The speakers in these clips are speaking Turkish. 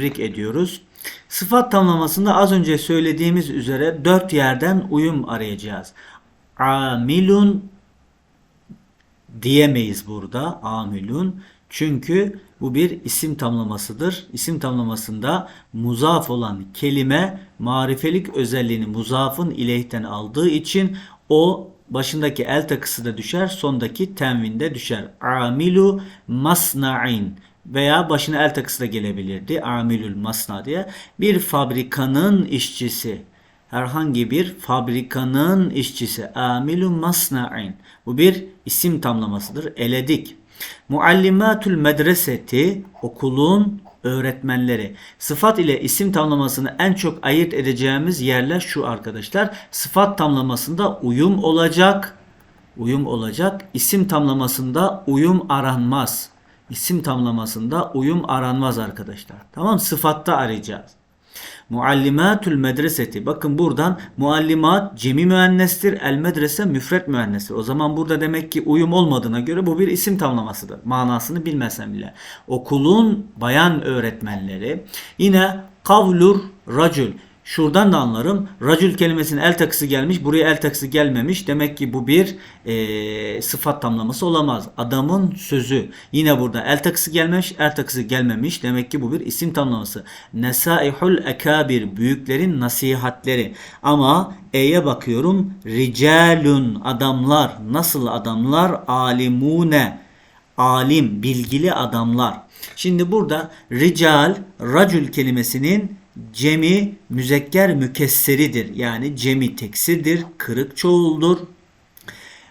tebrik ediyoruz. Sıfat tamlamasında az önce söylediğimiz üzere dört yerden uyum arayacağız. Amilun diyemeyiz burada amilun. Çünkü bu bir isim tamlamasıdır. İsim tamlamasında muzaf olan kelime marifelik özelliğini muzafın ileyhten aldığı için o başındaki el takısı da düşer, sondaki tenvinde düşer. Amilu masna'in veya başına el takısı da gelebilirdi. Amilül masna diye. Bir fabrikanın işçisi herhangi bir fabrikanın işçisi. Amilun masna'in. Bu bir isim tamlamasıdır. Eledik. Muallimatül medreseti okulun öğretmenleri. Sıfat ile isim tamlamasını en çok ayırt edeceğimiz yerler şu arkadaşlar. Sıfat tamlamasında uyum olacak. Uyum olacak. İsim tamlamasında uyum aranmaz. İsim tamlamasında uyum aranmaz arkadaşlar. Tamam sıfatta arayacağız. Muallimatül medreseti. Bakın buradan muallimat cemi müennestir. El medrese müfret müennestir. O zaman burada demek ki uyum olmadığına göre bu bir isim tamlamasıdır. Manasını bilmesem bile. Okulun bayan öğretmenleri. Yine kavlur racül. Şuradan da anlarım. Racül kelimesinin el takısı gelmiş. Buraya el takısı gelmemiş. Demek ki bu bir e, sıfat tamlaması olamaz. Adamın sözü. Yine burada el takısı gelmiş. El takısı gelmemiş. Demek ki bu bir isim tamlaması. Nesaihul ekabir. Büyüklerin nasihatleri. Ama E'ye bakıyorum. Ricalun. Adamlar. Nasıl adamlar? Alimune. Alim. Bilgili adamlar. Şimdi burada rical, racül kelimesinin cemi müzekker mükesseridir. Yani cemi teksirdir, kırık çoğuldur.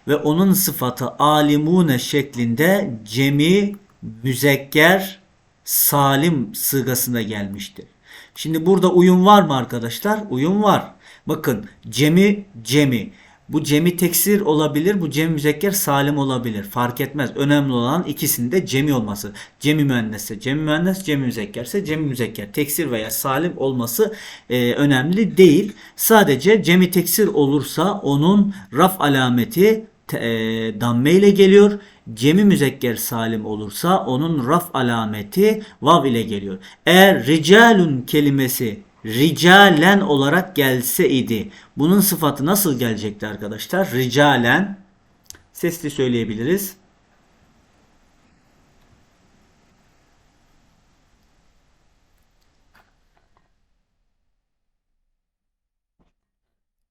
Ve onun sıfatı alimune şeklinde cemi müzekker salim sığgasında gelmiştir. Şimdi burada uyum var mı arkadaşlar? Uyum var. Bakın cemi cemi. Bu cemi teksir olabilir, bu cemi müzekker salim olabilir. Fark etmez. Önemli olan ikisinde cemi olması. Cemi müennesse cemi müennes, cemi müzekkerse cemi müzekker. Teksir veya salim olması e, önemli değil. Sadece cemi teksir olursa onun raf alameti e, damme ile geliyor. Cemi müzekker salim olursa onun raf alameti vav ile geliyor. Eğer ricalun kelimesi ricalen olarak gelse idi. Bunun sıfatı nasıl gelecekti arkadaşlar? Ricalen sesli söyleyebiliriz.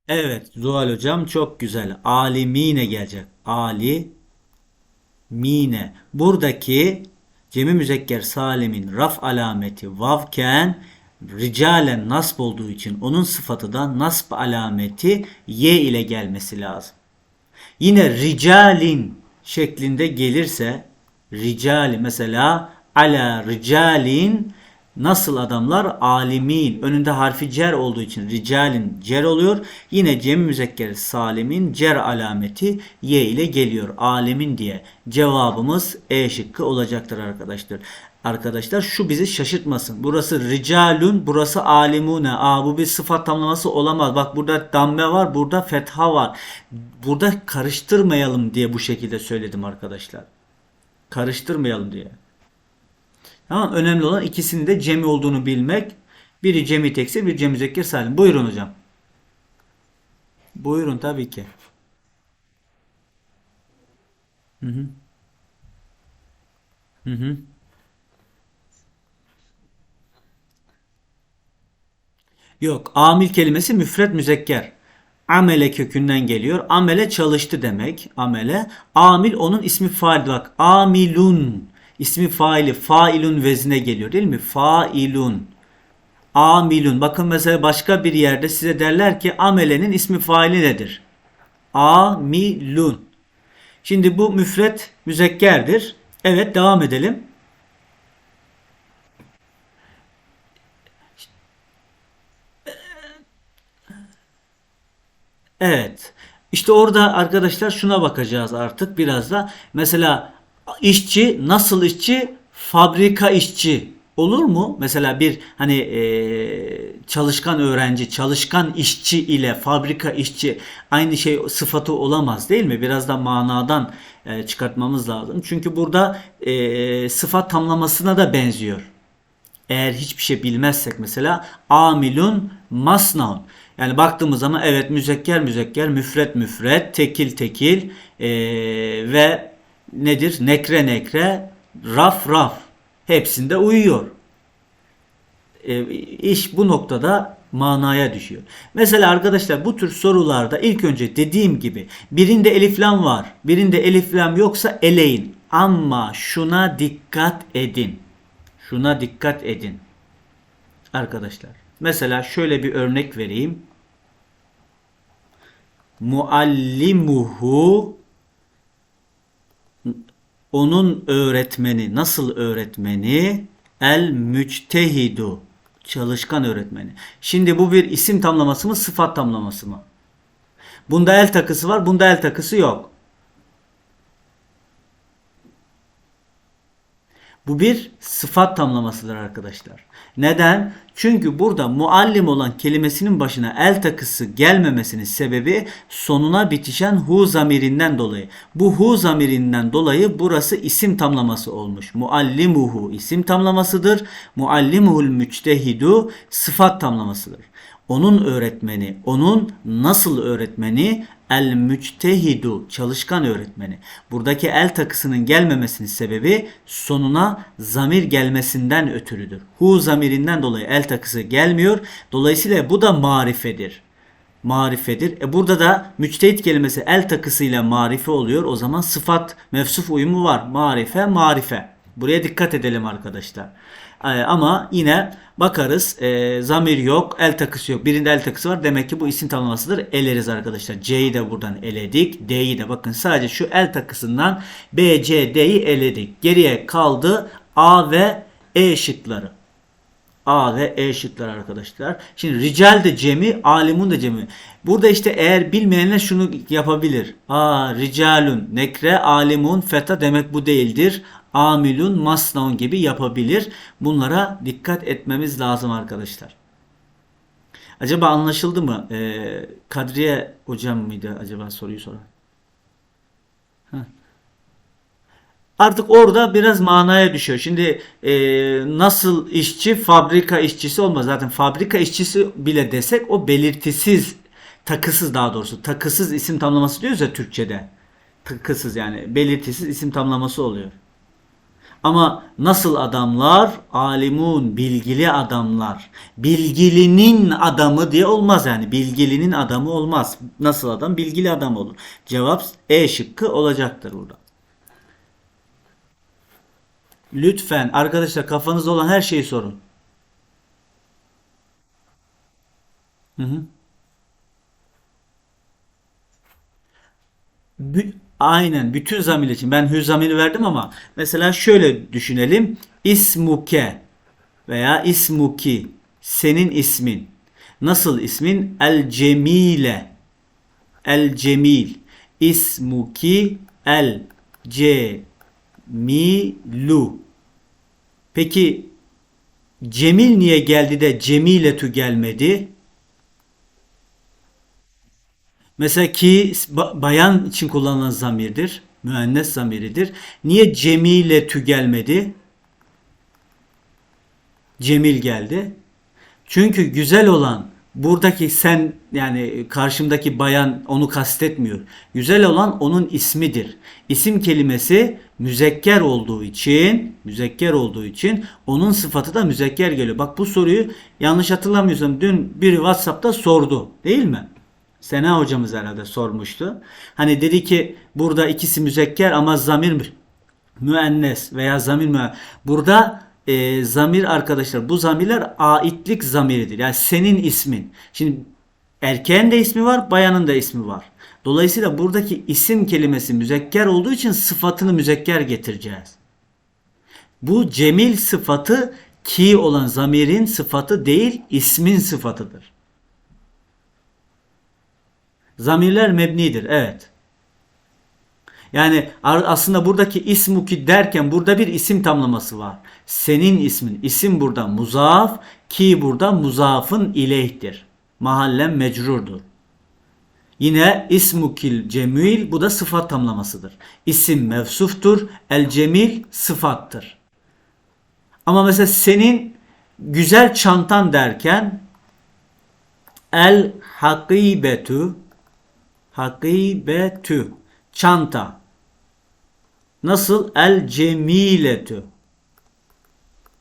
Evet Zuhal hocam çok güzel. Alimine gelecek. Ali mine. Buradaki cemi müzekker salimin raf alameti vavken ricalen nasb olduğu için onun sıfatı da nasb alameti y ile gelmesi lazım. Yine ricalin şeklinde gelirse ricali mesela ala ricalin nasıl adamlar alimin önünde harfi cer olduğu için ricalin cer oluyor. Yine cem müzekker salimin cer alameti y ile geliyor. Alimin diye cevabımız E şıkkı olacaktır arkadaşlar. Arkadaşlar şu bizi şaşırtmasın. Burası ricalun, burası alimune. Aa bu bir sıfat tamlaması olamaz. Bak burada damme var, burada fetha var. Burada karıştırmayalım diye bu şekilde söyledim arkadaşlar. Karıştırmayalım diye. Tamam önemli olan ikisinin de cemi olduğunu bilmek. Biri cemi teksir, bir cemi müzekker salim. Buyurun hocam. Buyurun tabii ki. Hı hı. Hı hı. Yok. Amil kelimesi müfret müzekker. Amele kökünden geliyor. Amele çalıştı demek. Amele. Amil onun ismi fail. Bak. Amilun. ismi faili. Failun vezine geliyor değil mi? Failun. Amilun. Bakın mesela başka bir yerde size derler ki amelenin ismi faili nedir? Amilun. Şimdi bu müfret müzekkerdir. Evet devam edelim. Evet. İşte orada arkadaşlar şuna bakacağız artık biraz da. Mesela işçi nasıl işçi? Fabrika işçi olur mu? Mesela bir hani e, çalışkan öğrenci, çalışkan işçi ile fabrika işçi aynı şey sıfatı olamaz değil mi? Biraz da manadan e, çıkartmamız lazım. Çünkü burada e, sıfat tamlamasına da benziyor. Eğer hiçbir şey bilmezsek mesela amilun masnaun. Yani baktığımız zaman evet müzekker müzekker, müfret müfret, tekil tekil ee, ve nedir? Nekre nekre, raf raf. Hepsinde uyuyor. E, iş bu noktada manaya düşüyor. Mesela arkadaşlar bu tür sorularda ilk önce dediğim gibi birinde eliflam var, birinde eliflam yoksa eleyin. Ama şuna dikkat edin. Şuna dikkat edin. Arkadaşlar. Mesela şöyle bir örnek vereyim. Muallimuhu onun öğretmeni nasıl öğretmeni el müctehidu çalışkan öğretmeni. Şimdi bu bir isim tamlaması mı sıfat tamlaması mı? Bunda el takısı var bunda el takısı yok. Bu bir sıfat tamlamasıdır arkadaşlar. Neden? Çünkü burada muallim olan kelimesinin başına el takısı gelmemesinin sebebi sonuna bitişen hu zamirinden dolayı. Bu hu zamirinden dolayı burası isim tamlaması olmuş. Muallimuhu isim tamlamasıdır. Muallimuhul müctehidu sıfat tamlamasıdır. Onun öğretmeni, onun nasıl öğretmeni? El müctehidu, çalışkan öğretmeni. Buradaki el takısının gelmemesinin sebebi sonuna zamir gelmesinden ötürüdür. Hu zamirinden dolayı el takısı gelmiyor. Dolayısıyla bu da marifedir. Marifedir. E burada da müçtehit kelimesi el takısıyla marife oluyor. O zaman sıfat mevsuf uyumu var. Marife, marife. Buraya dikkat edelim arkadaşlar. Ee, ama yine bakarız e, zamir yok, el takısı yok. Birinde el takısı var. Demek ki bu isim tamlamasıdır. Eleriz arkadaşlar. C'yi de buradan eledik. D'yi de bakın sadece şu el takısından B, C, D'yi eledik. Geriye kaldı A ve E şıkları. A ve E şıkları arkadaşlar. Şimdi rical de cemi, alimun da cemi. Burada işte eğer bilmeyenler şunu yapabilir. A ricalun nekre alimun feta demek bu değildir. Amilun masnaun gibi yapabilir. Bunlara dikkat etmemiz lazım arkadaşlar. Acaba anlaşıldı mı? Ee, Kadriye hocam mıydı acaba soruyu soran? Artık orada biraz manaya düşüyor. Şimdi e, nasıl işçi fabrika işçisi olmaz. Zaten fabrika işçisi bile desek o belirtisiz, takısız daha doğrusu. Takısız isim tamlaması diyoruz ya Türkçe'de. Takısız yani belirtisiz isim tamlaması oluyor. Ama nasıl adamlar? Alimun, bilgili adamlar. Bilgilinin adamı diye olmaz yani. Bilgilinin adamı olmaz. Nasıl adam? Bilgili adam olur. Cevap E şıkkı olacaktır burada. Lütfen arkadaşlar kafanızda olan her şeyi sorun. Hı hı. Aynen bütün zamir için. Ben hü zamiri verdim ama mesela şöyle düşünelim. İsmuke veya ismuki senin ismin. Nasıl ismin? El cemile. El cemil. İsmuki el cemilu. Peki Cemil niye geldi de Cemiletü gelmedi? Mesela ki bayan için kullanılan zamirdir. Müennes zamiridir. Niye Cemile tü gelmedi? Cemil geldi. Çünkü güzel olan buradaki sen yani karşımdaki bayan onu kastetmiyor. Güzel olan onun ismidir. İsim kelimesi müzekker olduğu için, müzekker olduğu için onun sıfatı da müzekker geliyor. Bak bu soruyu yanlış hatırlamıyorsam dün biri WhatsApp'ta sordu, değil mi? Sena hocamız herhalde sormuştu. Hani dedi ki burada ikisi müzekker ama zamir müennes veya zamir müennes. Burada e, zamir arkadaşlar bu zamirler aitlik zamiridir. Yani senin ismin. Şimdi erkeğin de ismi var, bayanın da ismi var. Dolayısıyla buradaki isim kelimesi müzekker olduğu için sıfatını müzekker getireceğiz. Bu cemil sıfatı ki olan zamirin sıfatı değil, ismin sıfatıdır. Zamirler mebnidir. Evet. Yani aslında buradaki ismuki derken burada bir isim tamlaması var. Senin ismin. İsim burada muzaf ki burada muzafın ileyhtir. Mahallen mecrurdur. Yine ismukil cemil bu da sıfat tamlamasıdır. İsim mevsuftur. El cemil sıfattır. Ama mesela senin güzel çantan derken el hakibetu hakibetu çanta. Nasıl? El cemiletu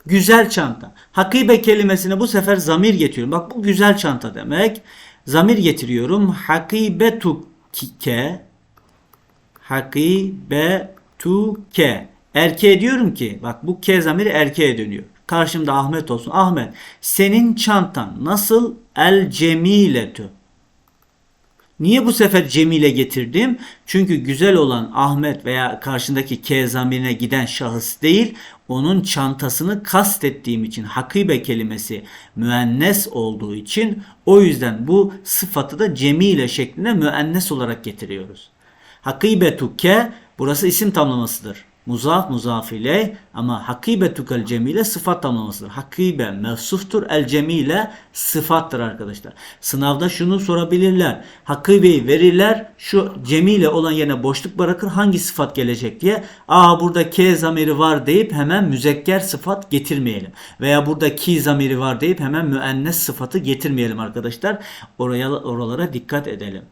güzel çanta. Hakibe kelimesine bu sefer zamir getiriyorum. Bak bu güzel çanta demek. Zamir getiriyorum. Hakibetuke hakibetuke erkeğe diyorum ki bak bu ke zamiri erkeğe dönüyor. Karşımda Ahmet olsun. Ahmet senin çantan nasıl? El cemiletu Niye bu sefer Cemile getirdim? Çünkü güzel olan Ahmet veya karşındaki K zamirine giden şahıs değil, onun çantasını kastettiğim için hakibe kelimesi müennes olduğu için o yüzden bu sıfatı da Cemile şeklinde müennes olarak getiriyoruz. Hakibetuke burası isim tamlamasıdır. Muzaf muzaf ile ama hakibetukel cemile sıfat tamlamasıdır. Hakibe mevsuftur el cemile sıfattır arkadaşlar. Sınavda şunu sorabilirler. Hakibeyi verirler şu cemile olan yerine boşluk bırakır hangi sıfat gelecek diye. Aa burada ke zamiri var deyip hemen müzekker sıfat getirmeyelim. Veya burada ki zamiri var deyip hemen müennes sıfatı getirmeyelim arkadaşlar. Oraya oralara dikkat edelim.